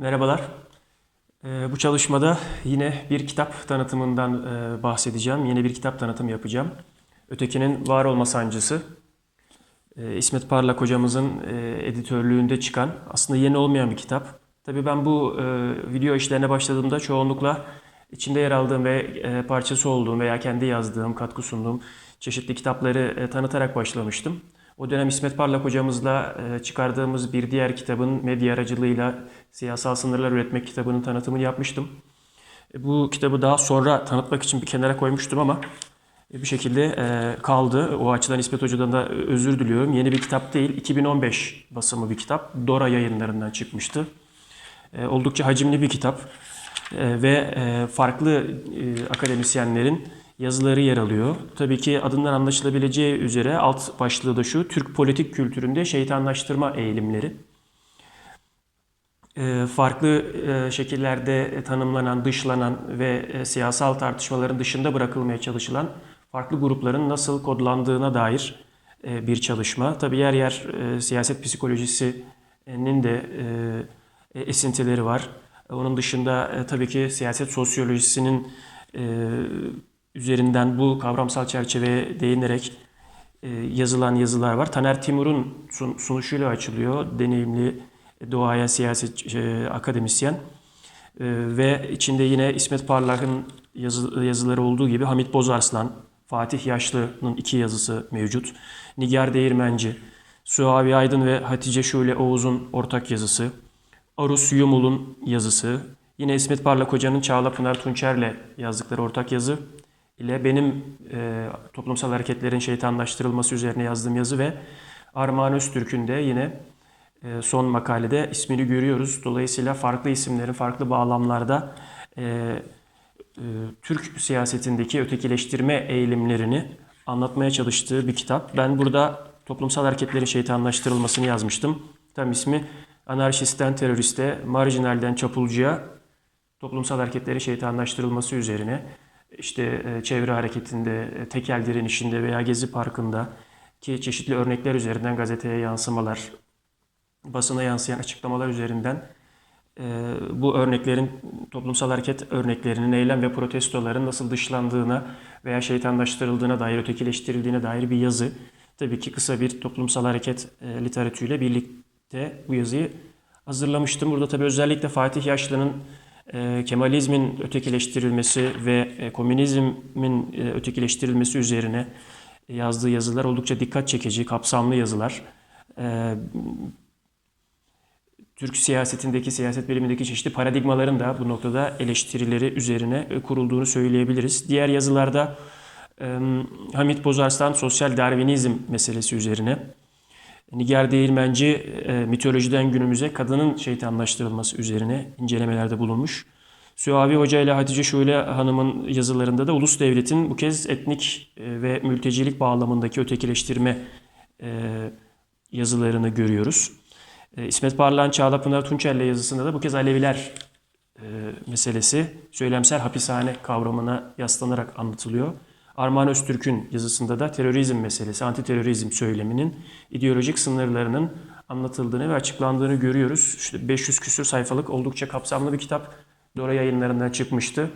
Merhabalar. Ee, bu çalışmada yine bir kitap tanıtımından e, bahsedeceğim. Yeni bir kitap tanıtımı yapacağım. Ötekinin Var Olma Sancısı. Ee, İsmet Parlak hocamızın e, editörlüğünde çıkan aslında yeni olmayan bir kitap. Tabii ben bu e, video işlerine başladığımda çoğunlukla içinde yer aldığım ve parçası olduğum veya kendi yazdığım, katkı sunduğum çeşitli kitapları tanıtarak başlamıştım. O dönem İsmet Parlak hocamızla e, çıkardığımız bir diğer kitabın medya aracılığıyla Siyasal Sınırlar Üretmek kitabının tanıtımını yapmıştım. E, Bu kitabı daha sonra tanıtmak için bir kenara koymuştum ama e, bir şekilde kaldı. O açıdan İsmet Hoca'dan da özür diliyorum. Yeni bir kitap değil, 2015 basımı bir kitap. Dora yayınlarından çıkmıştı. Oldukça hacimli bir kitap ve farklı akademisyenlerin yazıları yer alıyor. Tabii ki adından anlaşılabileceği üzere alt başlığı da şu, Türk politik kültüründe şeytanlaştırma eğilimleri. E, farklı e, şekillerde tanımlanan, dışlanan ve e, siyasal tartışmaların dışında bırakılmaya çalışılan farklı grupların nasıl kodlandığına dair e, bir çalışma. Tabii yer yer e, siyaset psikolojisinin de e, esintileri var. Onun dışında e, tabii ki siyaset sosyolojisinin e, üzerinden bu kavramsal çerçeveye değinerek e, yazılan yazılar var. Taner Timur'un sun- sunuşuyla açılıyor. Deneyimli doğaya siyaset e, akademisyen. E, ve içinde yine İsmet Parlak'ın yazı- yazıları olduğu gibi Hamit Bozarslan, Fatih Yaşlı'nın iki yazısı mevcut. Nigar Değirmenci, Suavi Aydın ve Hatice Şule Oğuz'un ortak yazısı. Arus Yumul'un yazısı. Yine İsmet Parlak Hoca'nın Çağla Pınar Tunçer'le yazdıkları ortak yazı ile benim e, toplumsal hareketlerin şeytanlaştırılması üzerine yazdığım yazı ve Armağan Öztürk'ün de yine e, son makalede ismini görüyoruz. Dolayısıyla farklı isimlerin farklı bağlamlarda e, e, Türk siyasetindeki ötekileştirme eğilimlerini anlatmaya çalıştığı bir kitap. Ben burada toplumsal hareketlerin şeytanlaştırılmasını yazmıştım. Tam ismi anarşistten teröriste, marjinalden çapulcuya toplumsal hareketlerin şeytanlaştırılması üzerine işte e, çevre hareketinde, e, tekel direnişinde veya Gezi Parkı'nda ki çeşitli örnekler üzerinden gazeteye yansımalar, basına yansıyan açıklamalar üzerinden e, bu örneklerin toplumsal hareket örneklerinin eylem ve protestoların nasıl dışlandığına veya şeytanlaştırıldığına dair, ötekileştirildiğine dair bir yazı. Tabii ki kısa bir toplumsal hareket literatürüyle birlikte bu yazıyı hazırlamıştım. Burada tabii özellikle Fatih Yaşlı'nın e, Kemalizmin ötekileştirilmesi ve e, komünizmin e, ötekileştirilmesi üzerine yazdığı yazılar oldukça dikkat çekici, kapsamlı yazılar. E, Türk siyasetindeki, siyaset bilimindeki çeşitli paradigmaların da bu noktada eleştirileri üzerine e, kurulduğunu söyleyebiliriz. Diğer yazılarda e, Hamit Bozarslan sosyal Darwinizm meselesi üzerine, Nigar Değirmenci e, mitolojiden günümüze kadının şeytanlaştırılması üzerine incelemelerde bulunmuş. Süavi Hoca ile Hatice Şule Hanım'ın yazılarında da ulus devletin bu kez etnik e, ve mültecilik bağlamındaki ötekileştirme e, yazılarını görüyoruz. İsmet Parlak'ın Çağla Pınar Tunçer'le yazısında da bu kez Aleviler meselesi söylemsel hapishane kavramına yaslanarak anlatılıyor. Armağan Öztürk'ün yazısında da terörizm meselesi, antiterörizm söyleminin ideolojik sınırlarının anlatıldığını ve açıklandığını görüyoruz. İşte 500 küsür sayfalık oldukça kapsamlı bir kitap. Dora yayınlarından çıkmıştı.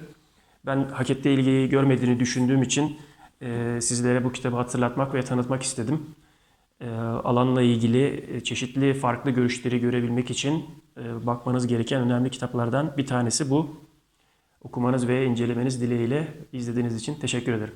Ben hak ettiği ilgiyi görmediğini düşündüğüm için e, sizlere bu kitabı hatırlatmak ve tanıtmak istedim. E, alanla ilgili e, çeşitli farklı görüşleri görebilmek için e, bakmanız gereken önemli kitaplardan bir tanesi bu. Okumanız ve incelemeniz dileğiyle izlediğiniz için teşekkür ederim.